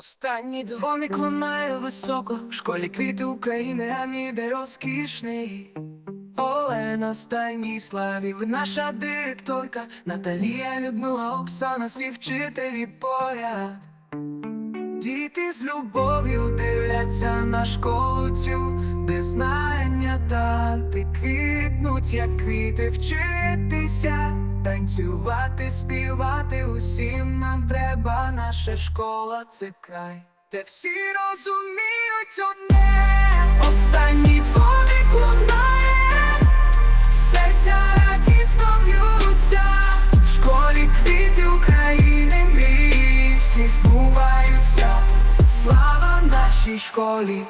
Останній дзвоник лунає високо. В школі квіти України, а мій де розкішний. Олена Станіславів, наша директорка. Наталія, Людмила, Оксана, всі вчителі поряд. Діти з любов'ю дивляться на школу цю, де знання танти квітнуть, як квіти вчитися, танцювати, співати усім нам треба. Наша школа це край, де всі розуміють одне. Останній дзвоник лунає, серця радісно б'ються, в школі квіти України мрії всі збуваються. Слава нашій школі,